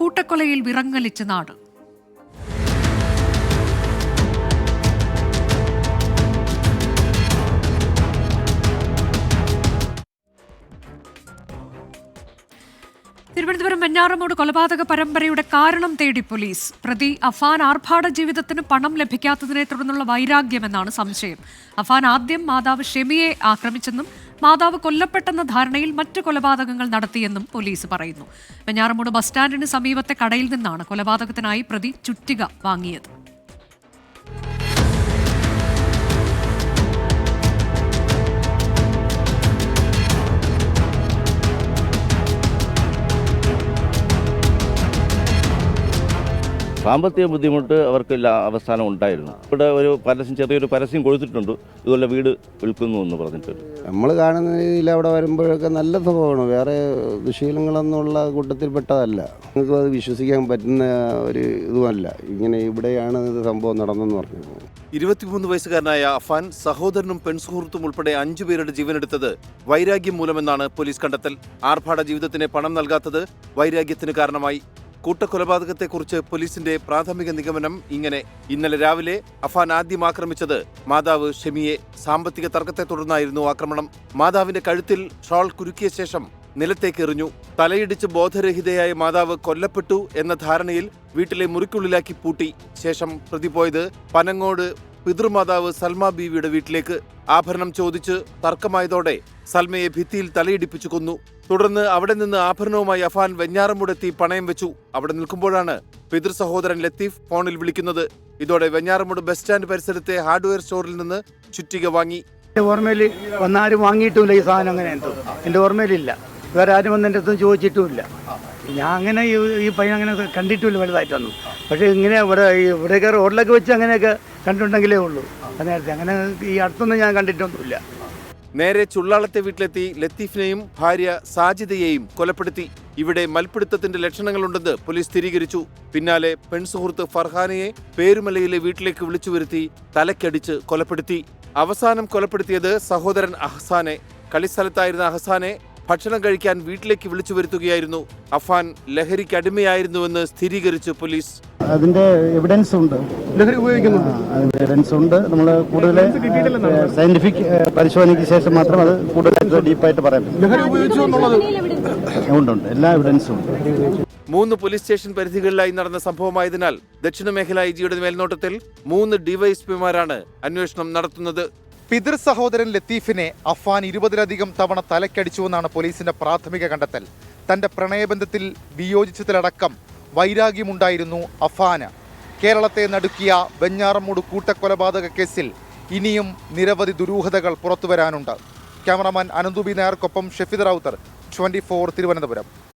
കൂട്ടക്കൊലയിൽ വിറങ്ങലിച്ച നാട്. തിരുവനന്തപുരം വെഞ്ഞാറമൂട് കൊലപാതക പരമ്പരയുടെ കാരണം തേടി പോലീസ്. പ്രതി അഫാൻ ആർഭാട ജീവിതത്തിന് പണം ലഭിക്കാത്തതിനെ തുടർന്നുള്ള വൈരാഗ്യമെന്നാണ് സംശയം. അഫാൻ ആദ്യം മാതാവ് ഷെമിയെ ആക്രമിച്ചെന്നും മാതാവ് കൊല്ലപ്പെട്ടെന്ന ധാരണയിൽ മറ്റു കൊലപാതകങ്ങൾ നടത്തിയെന്നും പോലീസ് പറയുന്നു. വെഞ്ഞാറമൂട് ബസ് സ്റ്റാൻഡിന് സമീപത്തെ കടയിൽ നിന്നാണ് കൊലപാതകത്തിനായി പ്രതി ചുറ്റിക വാങ്ങിയത്. സാമ്പത്തിക ബുദ്ധിമുട്ട് അവർക്ക് അവസാനം ഉണ്ടായിരുന്നു. ഇവിടെ ഒരു പരസ്യം ചെറിയൊരു പരസ്യം കൊടുത്തിട്ടുണ്ട്. ഇതുപോലെ വീട് വിൽക്കുന്നു എന്ന് പറഞ്ഞിട്ട്. നമ്മൾ കാണുന്ന രീതിയിൽ അവിടെ വരുമ്പോഴൊക്കെ നല്ല സ്വഭാവമാണ്. വേറെ ദുശീലങ്ങളെന്നുള്ള കൂട്ടത്തിൽപ്പെട്ടതല്ല. നിങ്ങൾക്ക് അത് വിശ്വസിക്കാൻ പറ്റുന്ന ഒരു ഇതുമല്ല. ഇങ്ങനെ ഇവിടെയാണ് ഇത് സംഭവം നടന്നെന്ന് പറഞ്ഞു ഇരുപത്തിമൂന്ന് വയസ്സുകാരനായ അഫാൻ സഹോദരനും പെൺസുഹൃത്തും ഉൾപ്പെടെ അഞ്ചു പേരുടെ ജീവനെടുത്തത് വൈരാഗ്യം മൂലമെന്നാണ് പോലീസ് കണ്ടെത്തൽ. ആർഭാട ജീവിതത്തിന് പണം നൽകാത്തത് വൈരാഗ്യത്തിന് കാരണമായി. കൂട്ടക്കൊലപാതകത്തെക്കുറിച്ച് പോലീസിന്റെ പ്രാഥമിക നിഗമനം ഇങ്ങനെ. ഇന്നലെ രാവിലെ അഫാൻ ആദ്യം ആക്രമിച്ചത് മാതാവ് ഷെമിയെ. സാമ്പത്തിക തർക്കത്തെ തുടർന്നായിരുന്നു ആക്രമണം. മാതാവിന്റെ കഴുത്തിൽ ഷോൾ കുരുക്കിയ ശേഷം നിലത്തേക്കെറിഞ്ഞു തലയിടിച്ച് ബോധരഹിതയായ മാതാവ് കൊല്ലപ്പെട്ടു എന്ന ധാരണയിൽ വീട്ടിലെ മുറിക്കുള്ളിലാക്കി പൂട്ടി. ശേഷം പ്രതി പോയത് പനങ്ങോട് പിതൃമാതാവ് സൽമ ബീവിയുടെ വീട്ടിലേക്ക് ആഭരണം ചോദിച്ച് തർക്കമായതോടെ സൽമയെ ഭിത്തിയിൽ തലയിടിപ്പിച്ചു കൊന്നു. തുടർന്ന് അവിടെ നിന്ന് ആഭരണവുമായി അഫാൻ വെഞ്ഞാറമൂടെത്തി പണയം വെച്ചു. അവിടെ നിൽക്കുമ്പോഴാണ് പിതൃ സഹോദരൻ ലത്തീഫ് ഫോണിൽ വിളിക്കുന്നത്. ഇതോടെ വെഞ്ഞാറമൂട് ബസ് സ്റ്റാൻഡ് പരിസരത്തെ ഹാർഡ്വെയർ സ്റ്റോറിൽ നിന്ന് ചുറ്റിക വാങ്ങി. എന്റെ ഓർമ്മയിൽ വന്നാരും വാങ്ങിയിട്ടുമില്ല ഈ സാധനം അങ്ങനെ എന്തോ. എന്റെ ഓർമ്മയിലില്ല. വേറെ ആരും വന്ന് എന്റെ അടുത്ത് ചോദിച്ചിട്ടുമില്ല. ഞാൻ അങ്ങനെ ഈ പയ്യൻ അങ്ങനെ കണ്ടിട്ടുമില്ല വലുതായിട്ടൊന്നും പക്ഷേ ഇങ്ങനെ ഇവിടെ ഇവിടെയൊക്കെ റോഡിലൊക്കെ വെച്ച് അങ്ങനെയൊക്കെ കണ്ടിട്ടുണ്ടെങ്കിലേ ഉള്ളൂ. നേരത്തെ. അങ്ങനെ ഈ അടുത്തൊന്നും ഞാൻ കണ്ടിട്ടൊന്നുമില്ല. നേരെ ചുള്ളാളത്തെ വീട്ടിലെത്തി ലത്തീഫിനെയും ഭാര്യ സാജിദയെയും കൊലപ്പെടുത്തി. ഇവിടെ മൽപ്പിടുത്തത്തിന്റെ ലക്ഷണങ്ങളുണ്ടെന്ന് പോലീസ് സ്ഥിരീകരിച്ചു. പിന്നാലെ പെൺസുഹൃത്ത് ഫർഹാനയെ പേരുമലയിലെ വീട്ടിലേക്ക് വിളിച്ചു വരുത്തി തലക്കടിച്ച് കൊലപ്പെടുത്തി. അവസാനം കൊലപ്പെടുത്തിയത് സഹോദരൻ അഹ്സാനെ. കളിസ്ഥലത്തായിരുന്ന അഹ്സാനെ ഭക്ഷണം കഴിക്കാൻ വീട്ടിലേക്ക് വിളിച്ചു വരുത്തുകയായിരുന്നു. അഫാൻ ലഹരിക്ക് അടിമയായിരുന്നുവെന്ന് സ്ഥിരീകരിച്ചു പോലീസ്. അതിന്റെ എവിഡൻസ് ഉണ്ട്. ലഹരി ഉപയോഗിക്കുന്നുണ്ട്. എവിഡൻസ് ഉണ്ട്. നമ്മൾ കൂടുതൽ സയന്റിഫിക് പരിശോധനയ്ക്ക് ശേഷം മാത്രം അത് കൂടുതൽ ഡീപ്പായിട്ട് പറയാൻ പറ്റും. ഉണ്ട് ഉണ്ട്. എല്ലാ എവിഡൻസും ഉണ്ട്. മൂന്ന് പോലീസ് സ്റ്റേഷൻ പരിധികളിലായി നടന്ന സംഭവമായതിനാൽ ദക്ഷിണ മേഖല ഐ ജിയുടെ മേൽനോട്ടത്തിൽ മൂന്ന് ഡിവൈഎസ്പിമാരാണ് അന്വേഷണം നടത്തുന്നത്. പിതൃ സഹോദരൻ ലത്തീഫിനെ അഫാൻ ഇരുപതിലധികം തവണ തലക്കടിച്ചുവെന്നാണ് പോലീസിന്റെ പ്രാഥമിക കണ്ടെത്തൽ. തന്റെ പ്രണയബന്ധത്തിൽ വിയോജിച്ചതിലടക്കം വൈരാഗ്യമുണ്ടായിരുന്നു അഫാന്. കേരളത്തെ നടുക്കിയ വെഞ്ഞാറമൂട് കൂട്ടക്കൊലപാതക കേസിൽ ഇനിയും നിരവധി ദുരൂഹതകൾ പുറത്തുവരാനുണ്ട്. ക്യാമറമാൻ അനന്തുബി നായർക്കൊപ്പം ഷെഫിദ് റൌത്തർ ട്വന്റി തിരുവനന്തപുരം.